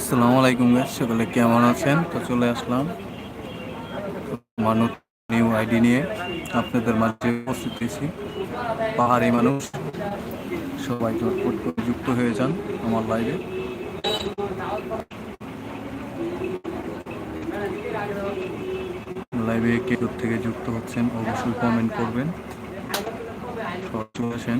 আসসালামু আলাইকুম গাইস সকলে কেমন আছেন? তো চলে আসলাম মানুষ নিউ আইডি নিয়ে। আপনাদের মাঝে উপস্থিত হয়েছি। পাহাড়ি মানুষ, সবাই ঝটপট করে যুক্ত হয়ে যান আমার লাইভে লাইভে কে থেকে যুক্ত হচ্ছেন, অবশ্যই কমেন্ট করবেন। চলে আসেন।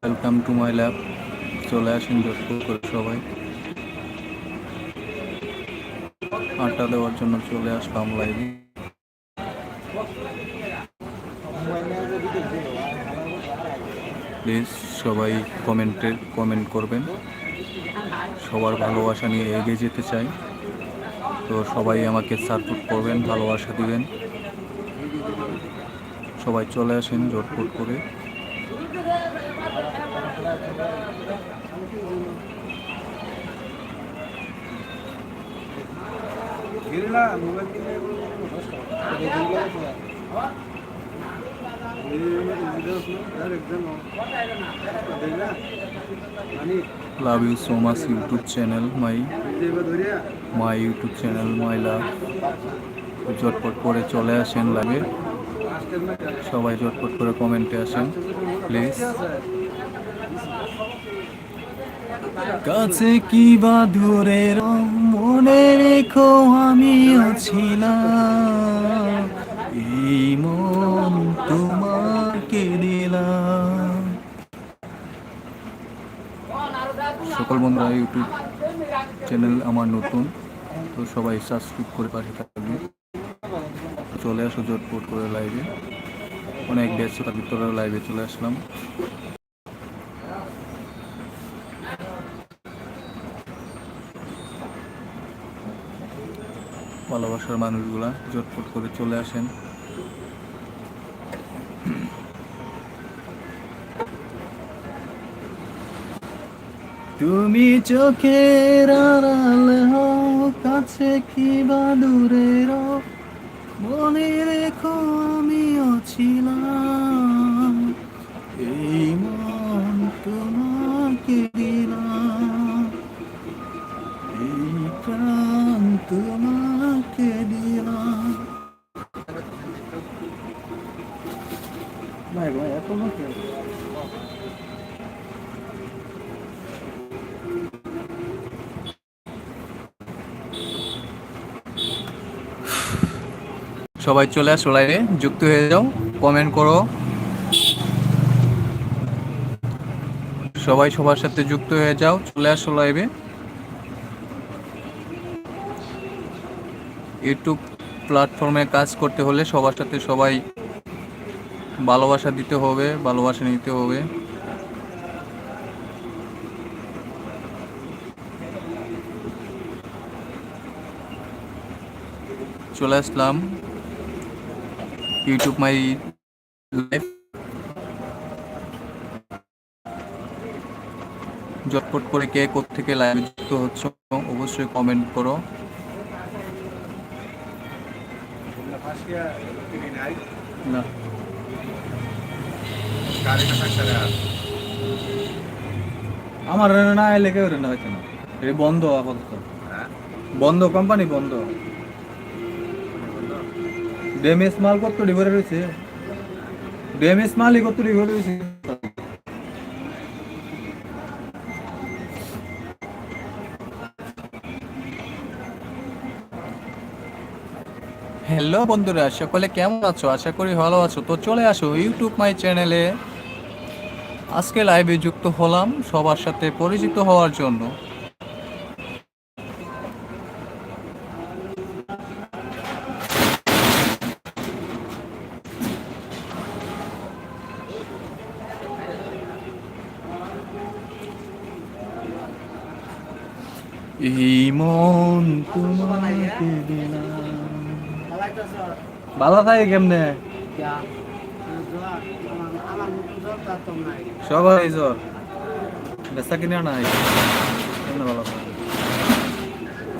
ওয়েলকাম টু মাই ল্যাব চলে আসেন যশপুর করে সবাই। আড্ডা দেওয়ার জন্য চলে আসলাম লাইভে প্লিজ সবাই কমেন্টে, কমেন্ট করবেন। সবার ভালোবাসা নিয়ে এগিয়ে যেতে চাই। তো সবাই আমাকে সাপোর্ট করবেন, ভালোবাসা দিবেন। সবাই চলে আসেন জটফট করে। Love you so much YouTube channel my my YouTube channel my love জটপট করে চলে আসেন লাগে। সবাই জটপট করে কমেন্টে আসেন প্লিজ কাছে কি বা দূরে মনে রেখো আমিও ছিলাম সকল বন্ধুরা ইউটিউব চ্যানেল আমার নতুন, তো সবাই সাবস্ক্রাইব করে পাশে থাকবে চলে আসো জটপট করে লাইভে অনেক ব্যস্ততার ভিতরে লাইভে চলে আসলাম। ভালোবাসার মানুষগুলা জটপট করে চলে আসেন। তুমি চোখের আড়াল হও, কাছে কি বা দূরে মনে রেখো, আমিও ছিলাম। এই মন তোমাকে দিলাম। এই প্রাণ তোমাকে দিলাম। ভাই ভাই এত সবাই চলে আসো লাইভে যুক্ত হয়ে যাও কমেন্ট করো। সবাই সবার সাথে যুক্ত হয়ে যাও, চলে আসো লাইভে ইউটিউব প্ল্যাটফর্মে কাজ করতে হলে সবার সাথে সবাই ভালোবাসা দিতে হবে, ভালোবাসা নিতে হবে। চলে আসলাম। YouTube my live জটপট করে কে থেকে লাইভ যুক্ত হচ্ছ অবশ্যই কমেন্ট করো। না। আমার না এলে কেউ না হয়েছে না। বন্ধ আপাতত। হ্যাঁ। বন্ধ কোম্পানি বন্ধ। ড্যামেজ মাল কত ডিভরে রয়েছে? ড্যামেজ মালই কত ডিভরে রয়েছে? হ্যালো বন্ধুরা, সকলে কেমন আছো? আশা করি ভালো আছো। তো চলে আসো ইউটিউব মাই চ্যানেলে আজকে লাইভে যুক্ত হলাম সবার সাথে পরিচিত হওয়ার জন্য। ভালো থাকে কেমনে? সবাই জ্বর। বেচা কিনে নাই।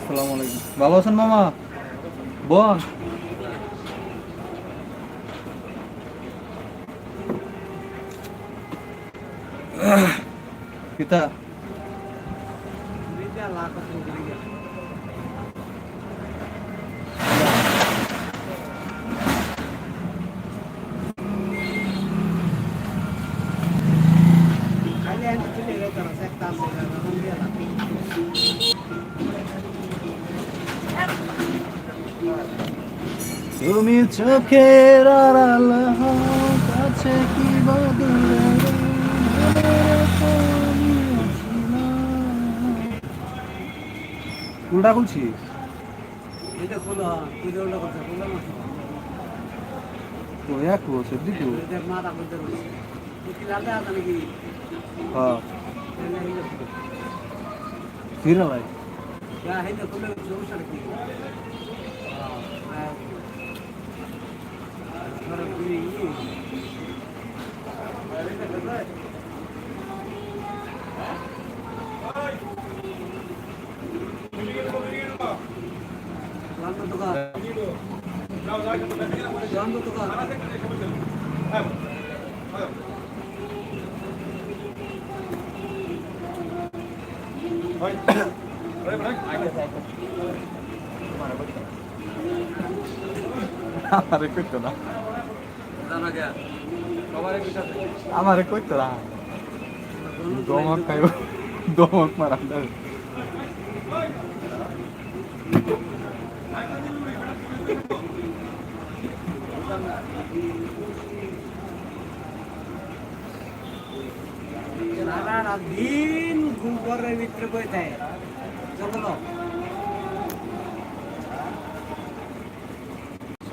ভালো আলাইকুম। ভালো আছেন মামা? বোন পিতা। তুমি চোখের আড়াল কাছে কি বা উল্টা খুলছি? তো এক হ্যাঁ। ফিরে লাই যা হেঁটে খুলে সমস্যা আমারে কইতো না। আমারে কইতো না দমক খাইব দমক মারা दिन गुबर मित्रपैत आहे. जगलो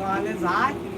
आले झाड